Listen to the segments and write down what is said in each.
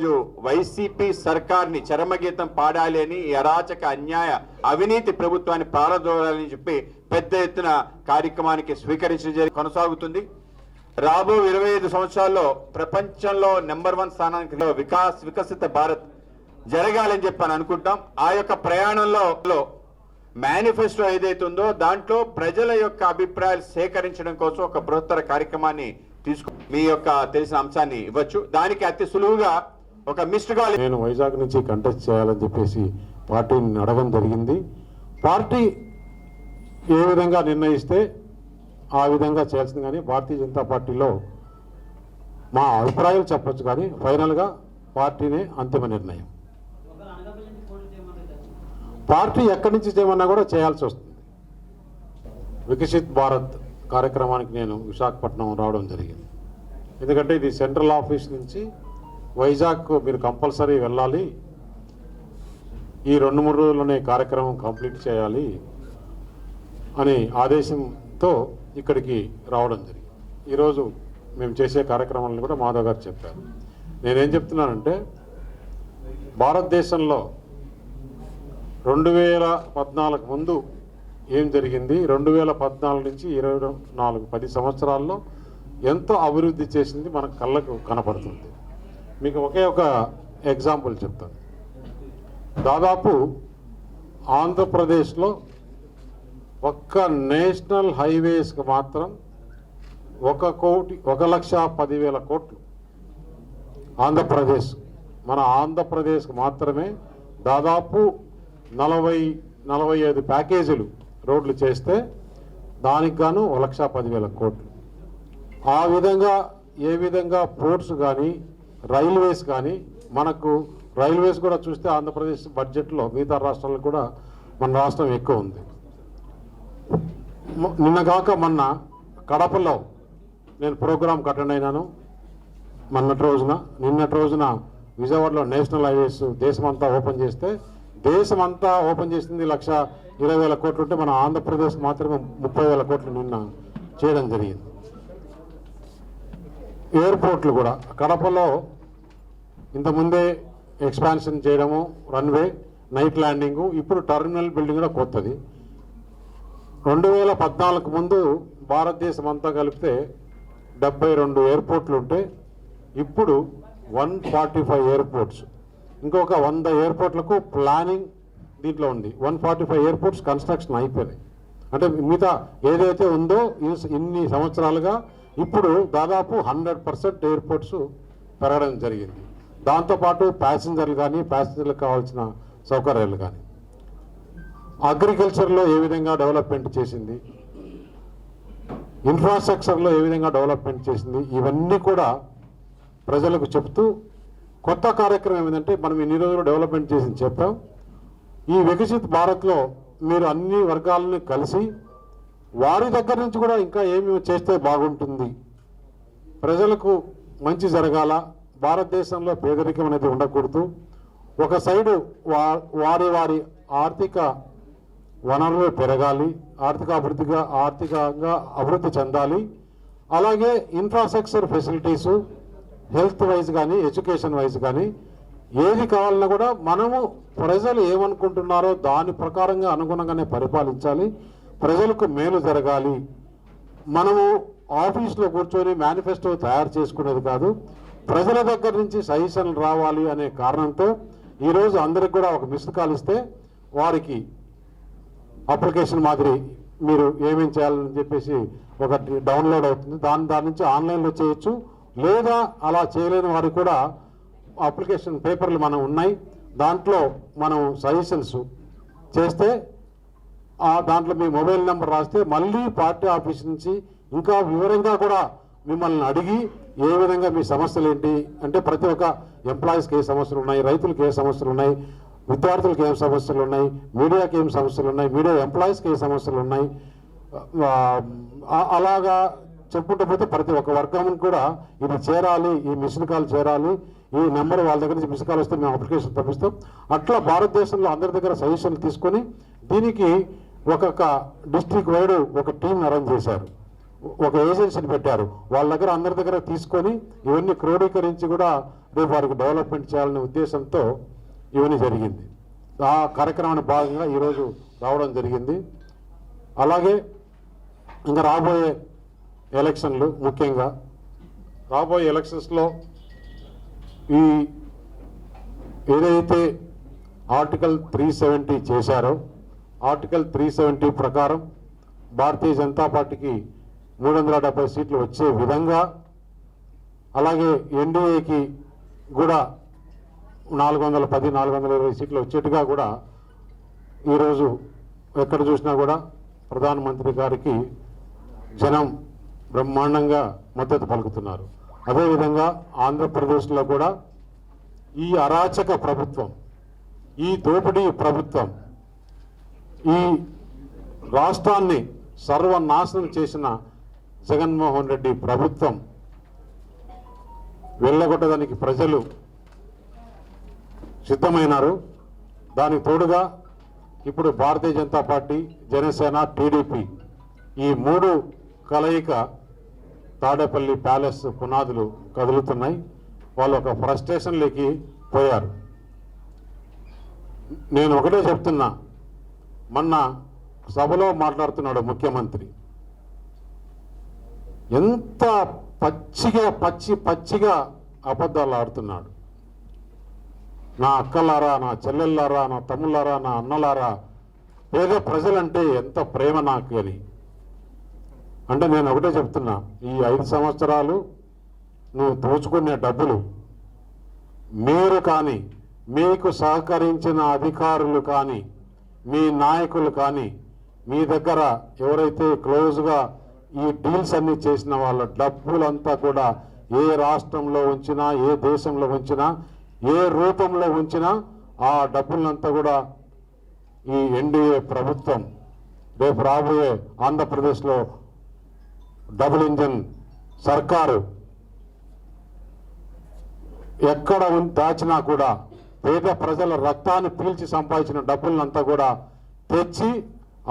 ఈరోజు వైసీపీ సర్కార్ని చరమగీతం పాడాలి అని అరాచక అన్యాయ అవినీతి ప్రభుత్వాన్ని పారదోలాలని చెప్పి పెద్ద ఎత్తున కార్యక్రమానికి స్వీకరించడం జరిగి కొనసాగుతుంది. రాబో ఇరవై ఐదు సంవత్సరాల్లో ప్రపంచంలో నెంబర్ వన్ స్థానానికి వికాస్ వికసిత భారత్ జరగాలని చెప్పి అని అనుకుంటాం. ఆ యొక్క ప్రయాణంలో మేనిఫెస్టో ఏదైతే ఉందో దాంట్లో ప్రజల యొక్క అభిప్రాయాలు సేకరించడం కోసం ఒక బృహత్తర కార్యక్రమాన్ని తీసుకు మీ యొక్క తెలిసిన అంశాన్ని ఇవ్వచ్చు. దానికి అతి సులువుగా ఒక మిస్డ్ కాల్ నేను వైజాగ్ నుంచి కంటెస్ట్ చేయాలని చెప్పేసి పార్టీని నడవడం జరిగింది. పార్టీ ఏ విధంగా నిర్ణయిస్తే ఆ విధంగా చేయాల్సింది కానీ భారతీయ జనతా పార్టీలో మా అభిప్రాయాలు చెప్పొచ్చు కానీ ఫైనల్గా పార్టీనే అంతిమ నిర్ణయం. పార్టీ ఎక్కడి నుంచి చేయమన్నా కూడా చేయాల్సి వస్తుంది. వికసిత్ భారత్ కార్యక్రమానికి నేను విశాఖపట్నం రావడం జరిగింది. ఎందుకంటే ఇది సెంట్రల్ ఆఫీస్ నుంచి వైజాగ్ మీరు కంపల్సరీ వెళ్ళాలి. ఈ రెండు మూడు రోజుల్లోనే కార్యక్రమం కంప్లీట్ చేయాలి అని ఆదేశంతో ఇక్కడికి రావడం జరిగింది. ఈరోజు మేము చేసే కార్యక్రమాలను కూడా మాధవ్ గారు చెప్పారు. నేనేం చెప్తున్నానంటే భారతదేశంలో రెండు వేల పద్నాలుగు ముందు ఏం జరిగింది? రెండు వేల పద్నాలుగు నుంచి ఇరవై నాలుగు పది సంవత్సరాల్లో ఎంతో అభివృద్ధి చేసింది మన కళ్ళకు కనపడుతుంది. మీకు ఒకే ఒక ఎగ్జాంపుల్ చెప్తాను. దాదాపు ఆంధ్రప్రదేశ్లో ఒక్క నేషనల్ హైవేస్కి మాత్రం ఒక కోటి ఒక లక్ష పదివేల కోట్లు ఆంధ్రప్రదేశ్ మన ఆంధ్రప్రదేశ్కి మాత్రమే దాదాపు నలభై నలభై ఐదు ప్యాకేజీలు రోడ్లు చేస్తే దానికి గాను ఒక లక్ష పదివేల కోట్లు. ఆ విధంగా ఏ విధంగా పోర్ట్స్ కానీ రైల్వేస్ కానీ మనకు రైల్వేస్ కూడా చూస్తే ఆంధ్రప్రదేశ్ బడ్జెట్లో మిగతా రాష్ట్రాలకు కూడా మన రాష్ట్రం ఎక్కువ ఉంది. నిన్నగాక మొన్న కడపలో నేను ప్రోగ్రామ్ అటెండ్ అయినాను. మొన్నటి రోజున నిన్నటి రోజున విజయవాడలో నేషనల్ హైవేస్ దేశమంతా ఓపెన్ చేస్తే దేశమంతా ఓపెన్ చేసింది లక్ష ఇరవై వేల కోట్లు ఉంటే మన ఆంధ్రప్రదేశ్ మాత్రమే ముప్పై వేల కోట్లు నిన్న చేయడం జరిగింది. ఎయిర్పోర్ట్లు కూడా. కడపలో ఇంతకుముందే ఎక్స్పాన్షన్ చేయడము రన్వే నైట్ ల్యాండింగు ఇప్పుడు టర్మినల్ బిల్డింగ్ కూడా కొత్తది. రెండు వేల పద్నాలుగు ముందు భారతదేశం అంతా కలిపితే డెబ్బై రెండు ఎయిర్పోర్ట్లు ఉంటే ఇప్పుడు వన్ ఫార్టీ ఫైవ్ ఎయిర్పోర్ట్స్. ఇంకొక వంద ఎయిర్పోర్ట్లకు ప్లానింగ్ దీంట్లో ఉంది. One forty five airports construction అయిపోయినాయి. అంటే మిగతా ఏదైతే ఉందో ఇన్ని- ఇన్ని సంవత్సరాలుగా ఇప్పుడు దాదాపు హండ్రెడ్ పర్సెంట్ ఎయిర్పోర్ట్స్ పెరగడం జరిగింది. దాంతోపాటు ప్యాసింజర్లు కానీ ప్యాసింజర్లకు కావాల్సిన సౌకర్యాలు కానీ అగ్రికల్చర్లో ఏ విధంగా డెవలప్మెంట్ చేసింది? ఇన్ఫ్రాస్ట్రక్చర్లో ఏ విధంగా డెవలప్మెంట్ చేసింది? ఇవన్నీ కూడా ప్రజలకు చెప్తూ కొత్త కార్యక్రమం ఏమిటంటే మనం ఇన్ని రోజులు డెవలప్మెంట్ చేసింది చెప్పాం. ఈ వికసిత్ భారత్లో మీరు అన్ని వర్గాలను కలిసి వారి దగ్గర నుంచి కూడా ఇంకా ఏమి చేస్తే బాగుంటుంది? ప్రజలకు మంచి జరగాల భారతదేశంలో పేదరికం అనేది ఉండకూడదు. ఒక సైడు వా వారి వారి ఆర్థిక వనరులు పెరగాలి ఆర్థిక అభివృద్ధిగా ఆర్థికంగా అభివృద్ధి చెందాలి. అలాగే ఇన్ఫ్రాస్ట్రక్చర్ ఫెసిలిటీసు హెల్త్ వైజ్ కానీ ఎడ్యుకేషన్ వైజ్ కానీ ఏది కావాలన్నా కూడా మనము ప్రజలు ఏమనుకుంటున్నారో దాని ప్రకారంగా అనుగుణంగానే పరిపాలించాలి. ప్రజలకు మేలు జరగాలి. మనము ఆఫీస్లో కూర్చొని మేనిఫెస్టో తయారు చేసుకునేది కాదు ప్రజల దగ్గర నుంచి సజెషన్లు రావాలి అనే కారణంతో ఈరోజు అందరికి కూడా ఒక మిస్డ్ కాల్ ఇస్తే వారికి అప్లికేషన్ మాదిరి మీరు ఏమేం చేయాలని చెప్పేసి ఒక డౌన్లోడ్ అవుతుంది. దాని దాని నుంచి ఆన్లైన్లో చేయొచ్చు. లేదా అలా చేయలేని వారికి కూడా అప్లికేషన్ పేపర్లు మనం ఉన్నాయి. దాంట్లో మనం సజెషన్స్ చేస్తే దాంట్లో మీ మొబైల్ నెంబర్ రాస్తే మళ్ళీ పార్టీ ఆఫీస్ నుంచి ఇంకా వివరంగా కూడా మిమ్మల్ని అడిగి ఏ విధంగా మీ సమస్యలు ఏంటి? అంటే ప్రతి ఒక్క ఎంప్లాయీస్కి ఏ సమస్యలు ఉన్నాయి? రైతులకు ఏ సమస్యలు ఉన్నాయి? విద్యార్థులకు ఏం సమస్యలు ఉన్నాయి? మీడియాకి ఏం సమస్యలు ఉన్నాయి? మీడియా ఎంప్లాయీస్కి ఏ సమస్యలు ఉన్నాయి? అలాగా చెప్పుకుంటూ పోతే ప్రతి ఒక్క వర్గం కూడా ఇది చేరాలి ఈ మిషన్ కాల్ చేరాలి. ఈ నెంబర్ వాళ్ళ దగ్గర నుంచి మిషన్ కాల్ వస్తే మేము అప్లికేషన్ పంపిస్తాం. అట్లా భారతదేశంలో అందరి దగ్గర సజెషన్లు తీసుకొని దీనికి ఒక్కొక్క డిస్ట్రిక్ట్ వైడ్ ఒక టీంని అరేంజ్ చేశారు. ఒక ఏజెన్సీని పెట్టారు. వాళ్ళ దగ్గర అందరి దగ్గర తీసుకొని ఇవన్నీ క్రోడీకరించి కూడా రేపు వారికి డెవలప్మెంట్ చేయాలనే ఉద్దేశంతో ఇవన్నీ జరిగింది. ఆ కార్యక్రమాన్ని భాగంగా ఈరోజు రావడం జరిగింది. అలాగే ఇంకా రాబోయే ఎలక్షన్లు ముఖ్యంగా. రాబోయే ఎలక్షన్స్లో ఈ ఏదైతే ఆర్టికల్ త్రీ సెవెంటీ చేశారో ఆర్టికల్ త్రీ సెవెంటీ ప్రకారం భారతీయ జనతా పార్టీకి మూడు వందల డెబ్బై సీట్లు వచ్చే విధంగా అలాగే ఎన్డీఏకి కూడా నాలుగు వందల పది నాలుగు వందల ఇరవై సీట్లు వచ్చేట్టుగా కూడా ఈరోజు ఎక్కడ చూసినా కూడా ప్రధానమంత్రి గారికి జనం బ్రహ్మాండంగా మద్దతు పలుకుతున్నారు. అదేవిధంగా ఆంధ్రప్రదేశ్లో కూడా ఈ అరాచక ప్రభుత్వం ఈ దోపిడీ ప్రభుత్వం ఈ రాష్ట్రాన్ని సర్వనాశనం చేసిన జగన్మోహన్ రెడ్డి ప్రభుత్వం వెళ్ళగొట్టడానికి ప్రజలు సిద్ధమైనారు. దానికి తోడుగా ఇప్పుడు భారతీయ జనతా పార్టీ జనసేన టీడీపీ ఈ మూడు కలయిక తాడేపల్లి ప్యాలెస్ పునాదులు కదులుతున్నాయి. వాళ్ళు ఒక ఫ్రస్ట్రేషన్లోకి పోయారు. నేను ఒకటే చెప్తున్నా మొన్న సభలో మాట్లాడుతున్నాడు ముఖ్యమంత్రి. ఎంత పచ్చిగా పచ్చి పచ్చిగా అబద్ధాలు ఆడుతున్నాడు. నా అక్కలారా నా చెల్లెళ్ళారా నా తమ్ముళ్ళారా నా అన్నలారా పేద ప్రజలంటే ఎంత ప్రేమ నాకు అని. అంటే నేను ఒకటే చెప్తున్నా ఈ ఐదు సంవత్సరాలు నువ్వు దోచుకునే డబ్బులు మీరు కానీ మీకు సహకరించిన అధికారులు కానీ మీ నాయకులు కానీ మీ దగ్గర ఎవరైతే క్లోజ్గా ఈ డీల్స్ అన్ని చేసిన వాళ్ళ డబ్బులంతా కూడా ఏ రాష్ట్రంలో ఉంచినా ఏ దేశంలో ఉంచినా ఏ రూపంలో ఉంచినా ఆ డబ్బులంతా కూడా ఈ ఎన్డీఏ ప్రభుత్వం రేపు రాబోయే ఆంధ్రప్రదేశ్లో డబుల్ ఇంజన్ సర్కారు ఎక్కడ దాచినా కూడా పేద ప్రజల రక్తాన్ని పీల్చి సంపాదించిన డబ్బులంతా కూడా తెచ్చి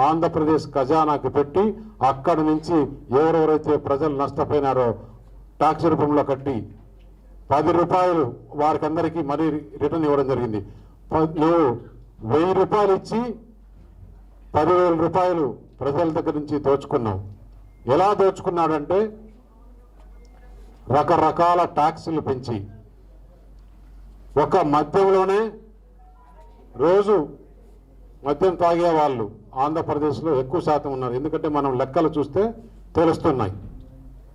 ఆంధ్రప్రదేశ్ ఖజానాకి పెట్టి అక్కడి నుంచి ఎవరెవరైతే ప్రజలు నష్టపోయినారో ట్యాక్స్ రూపంలో కట్టి పది రూపాయలు వారికి అందరికీ మరీ రిటర్న్ ఇవ్వడం జరిగింది. నువ్వు వెయ్యి రూపాయలు ఇచ్చి పదివేల రూపాయలు ప్రజల దగ్గర నుంచి దోచుకున్నావు. ఎలా దోచుకున్నాడంటే రకరకాల ట్యాక్సులు పెంచి ఒక మద్యంలోనే రోజు మద్యం తాగే వాళ్ళు ఆంధ్రప్రదేశ్లో ఎక్కువ శాతం ఉన్నారు. ఎందుకంటే మనం లెక్కలు చూస్తే తెలుస్తున్నాయి.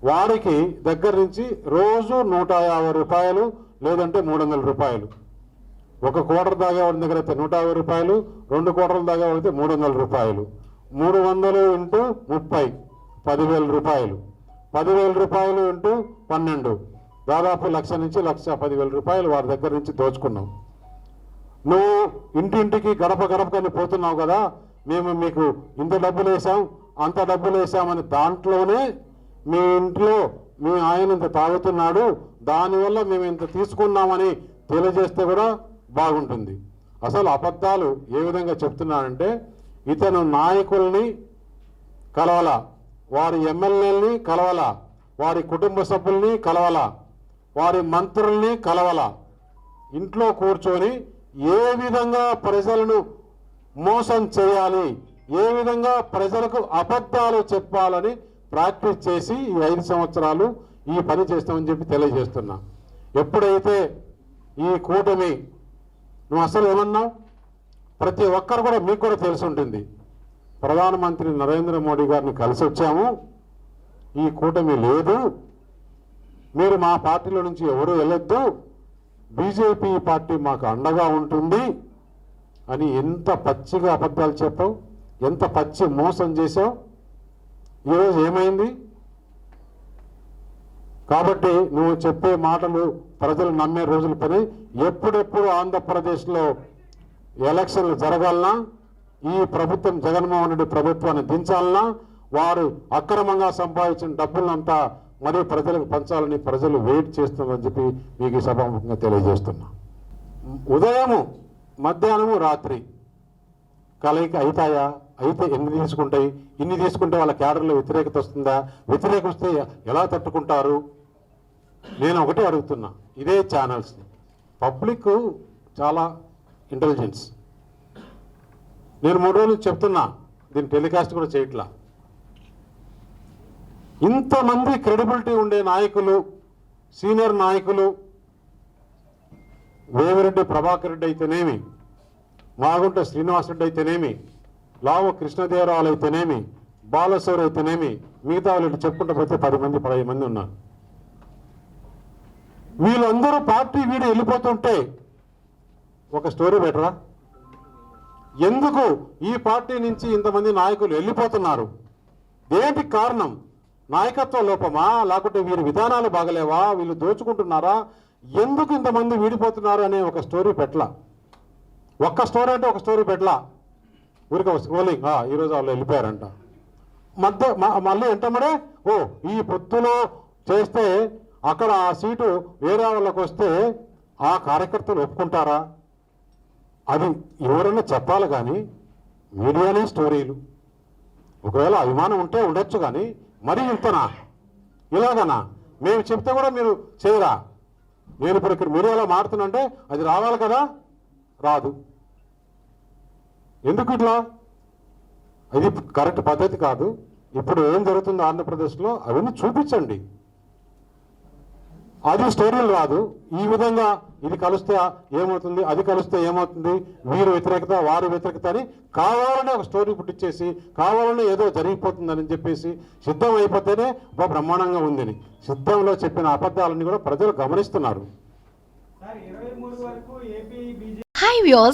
వారికి దగ్గర నుంచి రోజు నూట యాభై రూపాయలు లేదంటే మూడు వందల రూపాయలు. ఒక కోటర్ తాగేవాడి దగ్గర అయితే నూట యాభై రూపాయలు రెండు కోటర్లు తాగేవాడితే మూడు వందల రూపాయలు. మూడు వందలు ఇంటూ ముప్పై పదివేల రూపాయలు. పదివేల రూపాయలు ఇంటూ పన్నెండు. దాదాపు లక్ష నుంచి లక్ష పదివేల రూపాయలు వారి దగ్గర నుంచి దోచుకున్నాం. నువ్వు ఇంటింటికి గడప గడపకని పోతున్నావు కదా మేము మీకు ఇంత డబ్బులు వేసాం అంత డబ్బులు వేసామని దాంట్లోనే మీ ఇంట్లో మీ ఆయన ఇంత తాగుతున్నాడు దానివల్ల మేము ఇంత తీసుకున్నామని తెలియజేస్తే కూడా బాగుంటుంది. అసలు అబద్ధాలు ఏ విధంగా చెప్తున్నాడంటే ఇతను నాయకుల్ని కలవాల వారి ఎమ్మెల్యేలని కలవాల వారి కుటుంబ సభ్యుల్ని కలవల వారి మంత్రుల్ని కలవాల. ఇంట్లో కూర్చొని ఏ విధంగా ప్రజలను మోసం చేయాలి ఏ విధంగా ప్రజలకు అబద్ధాలు చెప్పాలని ప్రాక్టీస్ చేసి ఈ ఐదు సంవత్సరాలు ఈ పని చేస్తామని చెప్పి తెలియజేస్తున్నా. ఎప్పుడైతే ఈ కూటమి నువ్వు అసలు ఏమన్నావు? ప్రతి ఒక్కరు కూడా మీకు కూడా తెలిసి ఉంటుంది. ప్రధానమంత్రి నరేంద్ర మోడీ గారిని కలిసి వచ్చాము ఈ కూటమి లేదు. మీరు మా పార్టీలో నుంచి ఎవరు వెళ్ళొద్దు? బీజేపీ పార్టీ మాకు అండగా ఉంటుంది అని ఎంత పచ్చిగా అబద్ధాలు చెప్పావు? ఎంత పచ్చి మోసం చేశావు? ఈరోజు ఏమైంది? కాబట్టి నువ్వు చెప్పే మాటలు ప్రజలు నమ్మే రోజులు పని. ఎప్పుడెప్పుడు ఆంధ్రప్రదేశ్లో ఎలక్షన్లు జరగాలనా ఈ ప్రభుత్వం జగన్మోహన్ రెడ్డి ప్రభుత్వాన్ని దించాలనా వారు అక్రమంగా సంపాదించిన డబ్బులంతా మరి ప్రజలకు పంచాలని ప్రజలు వెయిట్ చేస్తున్నారని చెప్పి మీకు సభాముఖంగా తెలియజేస్తున్నా. ఉదయము మధ్యాహ్నము రాత్రి కలయిక అవుతాయా అయితే ఎన్ని తీసుకుంటాయి? ఇన్ని తీసుకుంటే వాళ్ళ క్యాడర్లో వ్యతిరేకత వస్తుందా? వ్యతిరేకత వస్తే ఎలా తట్టుకుంటారు? నేను ఒకటే అడుగుతున్నా. ఇదే ఛానల్స్ పబ్లిక్ చాలా ఇంటెలిజెన్స్ నేను మూడు రోజులు చెప్తున్నా దీన్ని టెలికాస్ట్ కూడా చేయట్లా. ఇంతమంది క్రెడిబిలిటీ ఉండే నాయకులు సీనియర్ నాయకులు వేమిరెడ్డి ప్రభాకర్ రెడ్డి అయితేనేమి మాగుంట శ్రీనివాసరెడ్డి అయితేనేమి లావు కృష్ణదేవరాలు అయితేనేమి బాలసౌర్ అయితేనేమి మిగతా వాళ్ళు ఇటు చెప్పుకుంటూ పోతే పది మంది పదహైదు మంది ఉన్నారు. వీళ్ళందరూ పార్టీ వీడి వెళ్ళిపోతుంటే ఒక స్టోరీ బెటరా? ఎందుకు ఈ పార్టీ నుంచి ఇంతమంది నాయకులు వెళ్ళిపోతున్నారు? ఏంటి కారణం? నాయకత్వ లోపమా? లేకుంటే వీరి విధానాలు బాగలేవా? వీళ్ళు దోచుకుంటున్నారా? ఎందుకు ఇంతమంది వీడిపోతున్నారు అనే ఒక స్టోరీ పెట్టలా. ఒక్క స్టోరీ అంటే ఒక స్టోరీ పెట్టలా. ఊరికి ఒక స్క్రోలింగ్ ఈరోజు వాళ్ళు వెళ్ళిపోయారంట. మధ్య మళ్ళీ ఎంటమడే ఓ ఈ పొత్తులో చేస్తే అక్కడ ఆ సీటు వేరే వాళ్ళకి వస్తే ఆ కార్యకర్తలు ఒప్పుకుంటారా? అది ఎవరైనా చెప్పాలి కానీ మీడియానే స్టోరీలు. ఒకవేళ అభిమానం ఉంటే ఉండొచ్చు కానీ మరీ ఇంతనా? ఇలాగనా? మేము చెప్తే కూడా మీరు చేయరా? నేను ఇప్పుడు ఇక్కడ మీరు మీడియాలో మారుతున్నంటే అది రావాలి కదా? రాదు. ఎందుకు ఇట్లా? అది కరెక్ట్ పద్ధతి కాదు. ఇప్పుడు ఏం జరుగుతుందో ఆంధ్రప్రదేశ్లో అవన్నీ చూపించండి. అది స్టోరీలు రాదు. ఈ విధంగా ఇది కలిస్తే ఏమవుతుంది అది కలిస్తే ఏమవుతుంది వీరు వ్యతిరేకత వారు వ్యతిరేకత అని కావాలనే ఒక స్టోరీ పుట్టించేసి కావాలనే ఏదో జరిగిపోతుందని చెప్పేసి సిద్ధం అయిపోతేనే బా బ్రహ్మాండంగా ఉందని సిద్ధంలో చెప్పిన అబద్ధాలన్నీ కూడా ప్రజలు గమనిస్తున్నారు. Hi views